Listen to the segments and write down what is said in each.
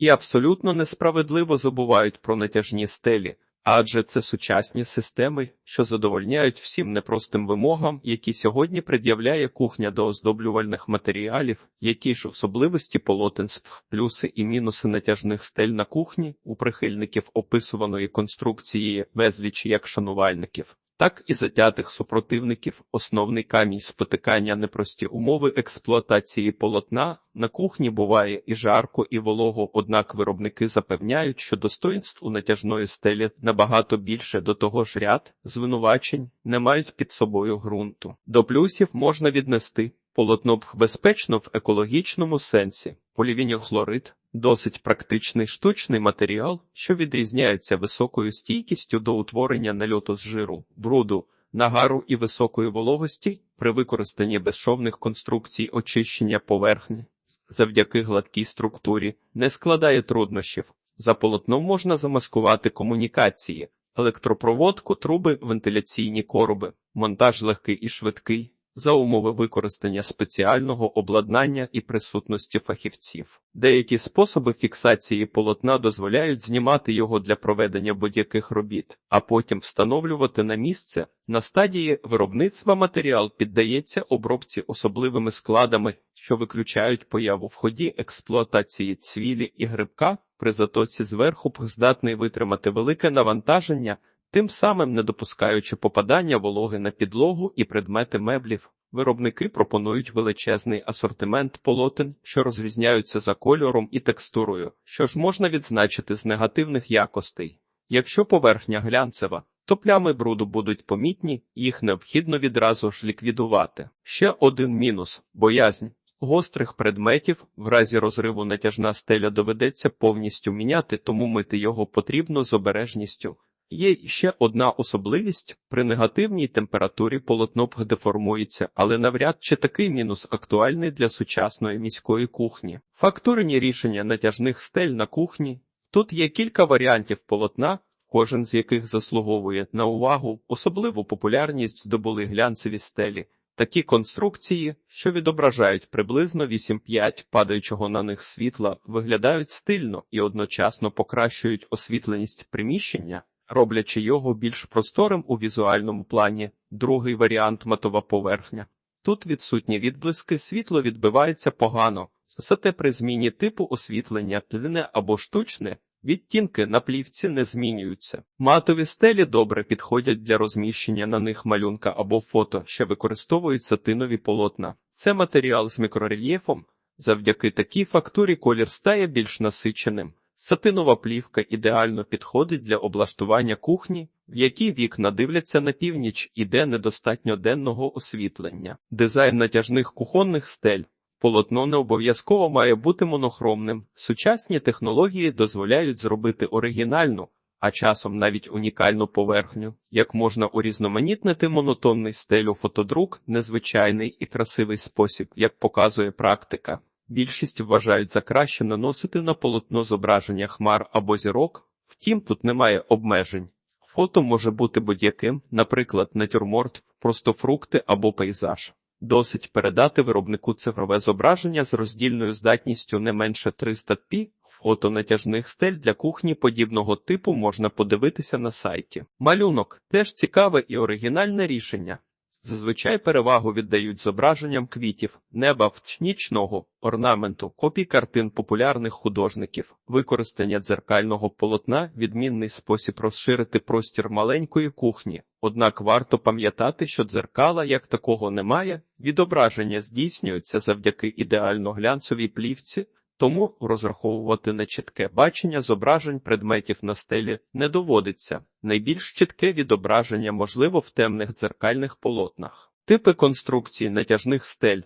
І абсолютно несправедливо забувають про натяжні стелі, адже це сучасні системи, що задовольняють всім непростим вимогам, які сьогодні пред'являє кухня до оздоблювальних матеріалів, які ж особливості полотенств, плюси і мінуси натяжних стель на кухні у прихильників описуваної конструкції безліч як шанувальників. Так і затятих супротивників основний камінь спотикання непрості умови експлуатації полотна на кухні буває і жарко, і волого, однак виробники запевняють, що достоїнств у натяжної стелі набагато більше до того ж ряд звинувачень не мають під собою ґрунту. До плюсів можна віднести полотно б безпечно в екологічному сенсі. Полівінілхлорид – досить практичний штучний матеріал, що відрізняється високою стійкістю до утворення нальоту з жиру, бруду, нагару і високої вологості при використанні безшовних конструкцій очищення поверхні. Завдяки гладкій структурі не складає труднощів. За полотном можна замаскувати комунікації, електропроводку, труби, вентиляційні короби, монтаж легкий і швидкий за умови використання спеціального обладнання і присутності фахівців. Деякі способи фіксації полотна дозволяють знімати його для проведення будь-яких робіт, а потім встановлювати на місце. На стадії виробництва матеріал піддається обробці особливими складами, що виключають появу в ході експлуатації цвілі і грибка. При затоці зверху здатний витримати велике навантаження, тим самим не допускаючи попадання вологи на підлогу і предмети меблів. Виробники пропонують величезний асортимент полотен, що розрізняються за кольором і текстурою, що ж можна відзначити з негативних якостей. Якщо поверхня глянцева, то плями бруду будуть помітні, їх необхідно відразу ж ліквідувати. Ще один мінус боязнь. Гострих предметів в разі розриву натяжна стеля доведеться повністю міняти, тому мити його потрібно з обережністю. Є ще одна особливість при негативній температурі полотно деформується, але навряд чи такий мінус актуальний для сучасної міської кухні. Фактурні рішення натяжних стель на кухні. Тут є кілька варіантів полотна, кожен з яких заслуговує на увагу, особливу популярність здобули глянцеві стелі. Такі конструкції, що відображають приблизно 8-5 падаючого на них світла, виглядають стильно і одночасно покращують освітленість приміщення роблячи його більш просторим у візуальному плані, другий варіант матова поверхня. Тут відсутні відблиски, світло відбивається погано, зате при зміні типу освітлення тліне або штучне, відтінки на плівці не змінюються. Матові стелі добре підходять для розміщення на них малюнка або фото, що використовують сатинові полотна. Це матеріал з мікрорельєфом. Завдяки такій фактурі колір стає більш насиченим. Сатинова плівка ідеально підходить для облаштування кухні, в якій вікна дивляться на північ і де недостатньо денного освітлення. Дизайн натяжних кухонних стель. Полотно не обов'язково має бути монохромним. Сучасні технології дозволяють зробити оригінальну, а часом навіть унікальну поверхню, як можна урізноманітнити монотонний стелю фотодрук, незвичайний і красивий спосіб, як показує практика. Більшість вважають за краще наносити на полотно зображення хмар або зірок, втім тут немає обмежень. Фото може бути будь-яким, наприклад, натюрморт, просто фрукти або пейзаж. Досить передати виробнику цифрове зображення з роздільною здатністю не менше 300 пі. Фото натяжних стель для кухні подібного типу можна подивитися на сайті. Малюнок теж цікаве і оригінальне рішення. Зазвичай перевагу віддають зображенням квітів, неба нічного орнаменту, копій картин популярних художників, використання дзеркального полотна, відмінний спосіб розширити простір маленької кухні. Однак варто пам'ятати, що дзеркала як такого немає, відображення здійснюється завдяки ідеально глянцевій плівці. Тому розраховувати на чітке бачення зображень предметів на стелі не доводиться. Найбільш чітке відображення можливо в темних дзеркальних полотнах. Типи конструкції натяжних стель.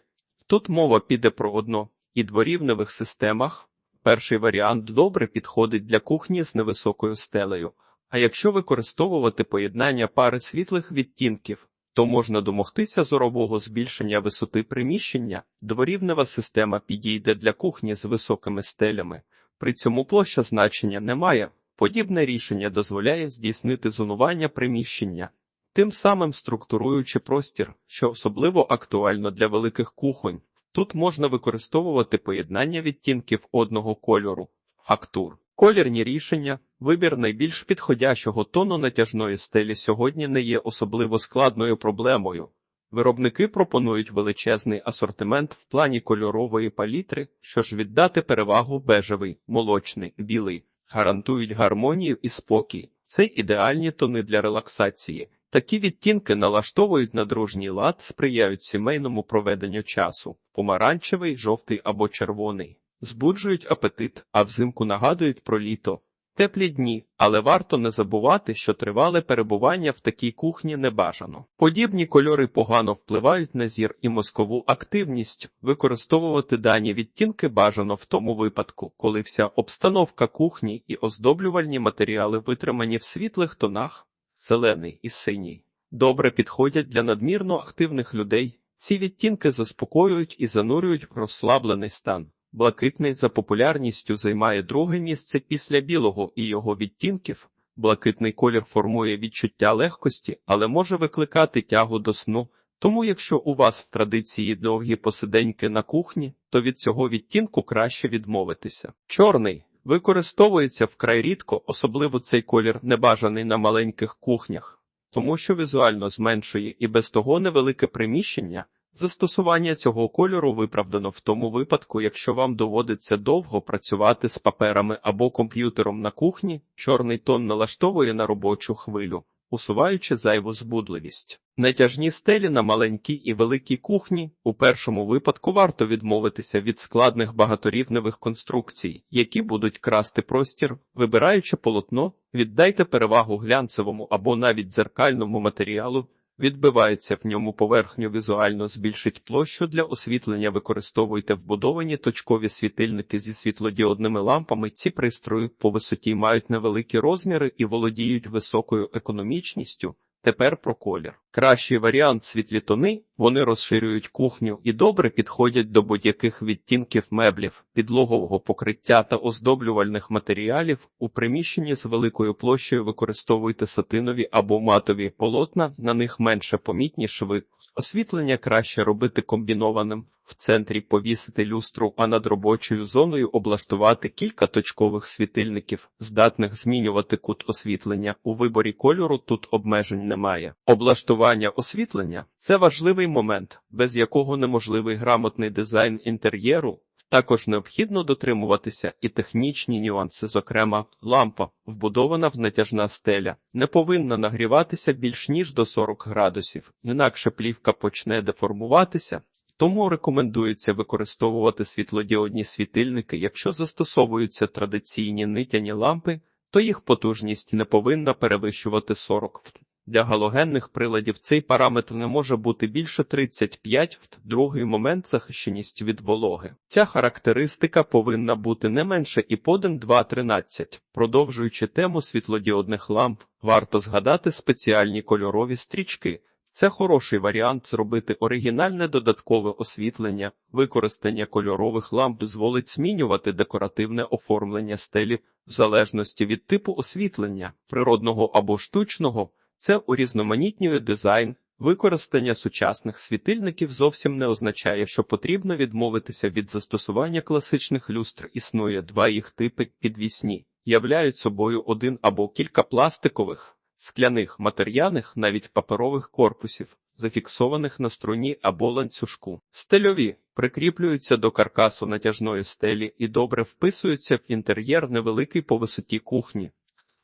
Тут мова піде про одно і дворівневих системах. Перший варіант добре підходить для кухні з невисокою стелею. А якщо використовувати поєднання пари світлих відтінків, то можна домогтися зорового збільшення висоти приміщення, дворівнева система підійде для кухні з високими стелями. При цьому площа значення немає. Подібне рішення дозволяє здійснити зонування приміщення, тим самим структуруючи простір, що особливо актуально для великих кухонь. Тут можна використовувати поєднання відтінків одного кольору. фактур. Колірні рішення, вибір найбільш підходящого тону натяжної стелі сьогодні не є особливо складною проблемою. Виробники пропонують величезний асортимент в плані кольорової палітри, що ж віддати перевагу бежевий, молочний, білий, гарантують гармонію і спокій. Це ідеальні тони для релаксації. Такі відтінки налаштовують на дружній лад, сприяють сімейному проведенню часу. Помаранчевий, жовтий або червоний. Збуджують апетит, а взимку нагадують про літо. Теплі дні, але варто не забувати, що тривале перебування в такій кухні не бажано. Подібні кольори погано впливають на зір і мозкову активність. Використовувати дані відтінки бажано в тому випадку, коли вся обстановка кухні і оздоблювальні матеріали витримані в світлих тонах, зелений і синій. Добре підходять для надмірно активних людей. Ці відтінки заспокоюють і занурюють в розслаблений стан. Блакитний за популярністю займає друге місце після білого і його відтінків. Блакитний колір формує відчуття легкості, але може викликати тягу до сну. Тому, якщо у вас в традиції довгі посиденьки на кухні, то від цього відтінку краще відмовитися. Чорний використовується вкрай рідко, особливо цей колір небажаний на маленьких кухнях, тому що візуально зменшує і без того невелике приміщення. Застосування цього кольору виправдано в тому випадку, якщо вам доводиться довго працювати з паперами або комп'ютером на кухні, чорний тон налаштовує на робочу хвилю, усуваючи зайву збудливість. Натяжні стелі на маленькій і великій кухні у першому випадку варто відмовитися від складних багаторівневих конструкцій, які будуть красти простір, вибираючи полотно, віддайте перевагу глянцевому або навіть дзеркальному матеріалу. Відбивається в ньому поверхню візуально збільшить площу для освітлення. Використовуйте вбудовані точкові світильники зі світлодіодними лампами. Ці пристрої по висоті мають невеликі розміри і володіють високою економічністю. Тепер про колір. Кращий варіант світлі тони, вони розширюють кухню і добре підходять до будь-яких відтінків меблів, підлогового покриття та оздоблювальних матеріалів. У приміщенні з великою площею використовуйте сатинові або матові полотна, на них менше помітні шви. Освітлення краще робити комбінованим. В центрі повісити люстру, а над робочою зоною облаштувати кілька точкових світильників, здатних змінювати кут освітлення. У виборі кольору тут обмежень немає. Облаштування освітлення це важливий момент, без якого неможливий грамотний дизайн інтер'єру. Також необхідно дотримуватися і технічні нюанси, зокрема, лампа, вбудована в натяжна стеля, не повинна нагріватися більш ніж до 40 градусів, інакше плівка почне деформуватися. Тому рекомендується використовувати світлодіодні світильники, якщо застосовуються традиційні нитяні лампи, то їх потужність не повинна перевищувати 40 Вт. Для галогенних приладів цей параметр не може бути більше 35 Вт. Другий момент захищеність від вологи. Ця характеристика повинна бути не менше і поден 2.13. Продовжуючи тему світлодіодних ламп, варто згадати спеціальні кольорові стрічки. Це хороший варіант зробити оригінальне додаткове освітлення. Використання кольорових ламп дозволить змінювати декоративне оформлення стелі в залежності від типу освітлення, природного або штучного. Це урізноманітнює дизайн. Використання сучасних світильників зовсім не означає, що потрібно відмовитися від застосування класичних люстр. Існує два їх типи підвісні, являють собою один або кілька пластикових скляних, матеріальних, навіть паперових корпусів, зафіксованих на струні або ланцюжку. Стельові прикріплюються до каркасу натяжної стелі і добре вписуються в інтер'єр невеликий по висоті кухні.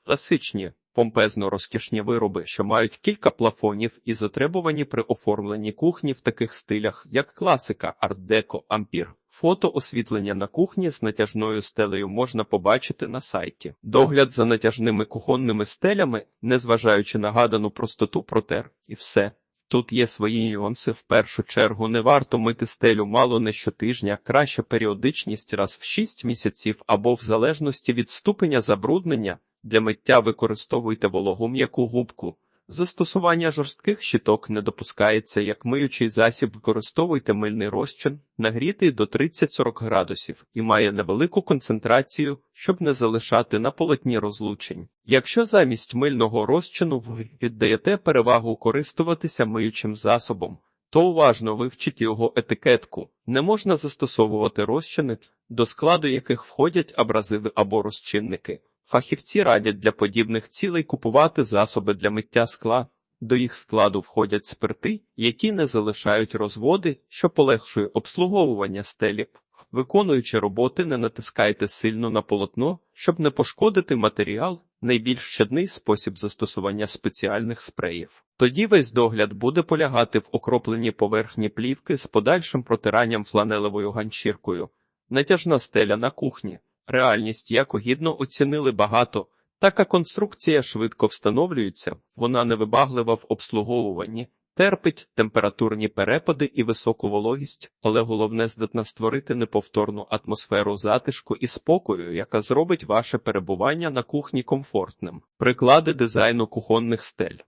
Класичні помпезно розкішні вироби, що мають кілька плафонів і затребувані при оформленні кухні в таких стилях, як класика, арт-деко, ампір. Фото освітлення на кухні з натяжною стелею можна побачити на сайті. Догляд за натяжними кухонними стелями, незважаючи на гадану простоту протер, і все. Тут є свої нюанси. В першу чергу не варто мити стелю мало не щотижня, краще періодичність раз в 6 місяців або в залежності від ступеня забруднення. Для миття використовуйте вологу м'яку губку. Застосування жорстких щиток не допускається, як миючий засіб використовуйте мильний розчин, нагрітий до 30-40 градусів, і має невелику концентрацію, щоб не залишати на полотні розлучень. Якщо замість мильного розчину ви віддаєте перевагу користуватися миючим засобом, то уважно вивчіть його етикетку. Не можна застосовувати розчини, до складу яких входять абразиви або розчинники. Фахівці радять для подібних цілей купувати засоби для миття скла. До їх складу входять спирти, які не залишають розводи, що полегшує обслуговування стелі. Виконуючи роботи, не натискайте сильно на полотно, щоб не пошкодити матеріал. Найбільш щадний спосіб застосування спеціальних спреїв. Тоді весь догляд буде полягати в окропленні поверхні плівки з подальшим протиранням фланелевою ганчіркою. Натяжна стеля на кухні. Реальність яко гідно оцінили багато. Така конструкція швидко встановлюється, вона невибаглива в обслуговуванні, терпить температурні перепади і високу вологість, але головне здатна створити неповторну атмосферу затишку і спокою, яка зробить ваше перебування на кухні комфортним. Приклади дизайну кухонних стель.